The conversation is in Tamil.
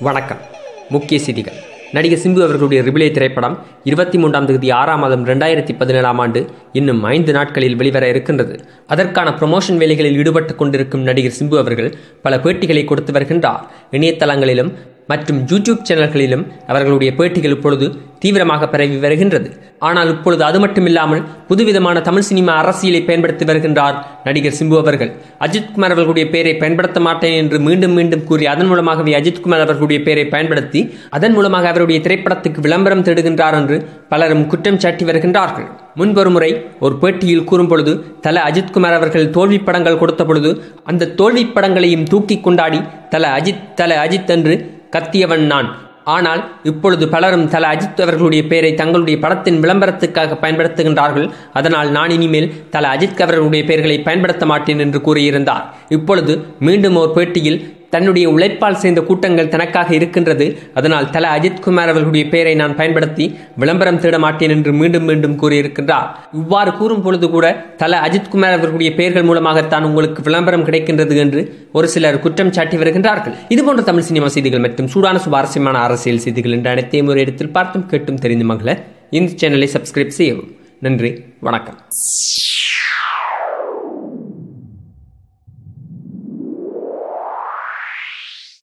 வணக்கம். முக்கிய செய்திகள். நடிகர் சிம்பு அவர்களுடைய ரிபிலே திரைப்படம் இருபத்தி மூன்றாம் தேதி ஆறாம் மாதம் ரெண்டாயிரத்தி பதினேழாம் ஆண்டு இன்னும் ஐந்து நாட்களில் வெளிவர இருக்கின்றது. அதற்கான ப்ரொமோஷன் வேலைகளில் ஈடுபட்டு கொண்டிருக்கும் நடிகர் சிம்பு அவர்கள் பல பேட்டிகளை கொடுத்து வருகின்றார். இணையதளங்களிலும் மற்றும் யூடியூப் சேனல்களிலும் அவர்களுடைய பேட்டிகள் இப்பொழுது தீவிரமாக பரவி வருகின்றது. ஆனால் இப்பொழுது அது மட்டுமில்லாமல் புதுவிதமான தமிழ் சினிமா அரசியலை பயன்படுத்தி வருகின்றார் நடிகர் சிம்பு அவர்கள். அஜித்குமார் அவர்களுடைய பெயரை பயன்படுத்த மாட்டேன் என்று மீண்டும் மீண்டும் கூறி அதன் மூலமாகவே அஜித்குமார் அவர்களுடைய பெயரை பயன்படுத்தி அதன் மூலமாக அவருடைய திரைப்படத்துக்கு விளம்பரம் தேடுகின்றார் என்று பலரும் குற்றம் சாட்டி வருகின்றார்கள். முன்பொரு முறை ஒரு பேட்டியில் கூறும் பொழுது தல அஜித்குமார் அவர்கள் தோல்வி படங்கள் கொடுத்த பொழுது அந்த தோல்வி படங்களையும் தூக்கி கொண்டாடி தல அஜித் தல அஜித் என்று கத்தியவன் நான். ஆனால் இப்பொழுது பலரும் தல அஜித் அவர்களுடைய பெயரை தங்களுடைய படத்தின் விளம்பரத்துக்காக பயன்படுத்துகின்றார்கள். அதனால் நான் இனிமேல் தல அஜித் அவர்களுடைய பெயர்களை பயன்படுத்த மாட்டேன் என்று கூறியிருந்தார். இப்பொழுது மீண்டும் ஒரு பேட்டியில் தன்னுடைய உழைப்பால் சேர்ந்த கூட்டங்கள் தனக்காக இருக்கின்றது. அதனால் தல அஜித்குமார் அவர்களுடைய பெயரை நான் பயன்படுத்தி விளம்பரம் தேட மாட்டேன் என்று மீண்டும் மீண்டும் கூறியிருக்கின்றார். இவ்வாறு கூறும் பொழுது கூட தல அஜித்குமார் அவர்களுடைய பெயர்கள் மூலமாகத்தான் உங்களுக்கு விளம்பரம் கிடைக்கின்றது என்று ஒரு சிலர் குற்றம் சாட்டி வருகின்றார்கள். இதுபோன்ற தமிழ் சினிமா செய்திகள் மற்றும் சூடான சுவாரஸ்யமான அரசியல் செய்திகள் என்ற அனைத்தையும் ஒரு இடத்தில் பார்த்தும் கேட்டும் தெரிந்து மகள இந்த சேனலை சப்ஸ்கிரைப் செய்யவும். நன்றி வணக்கம்.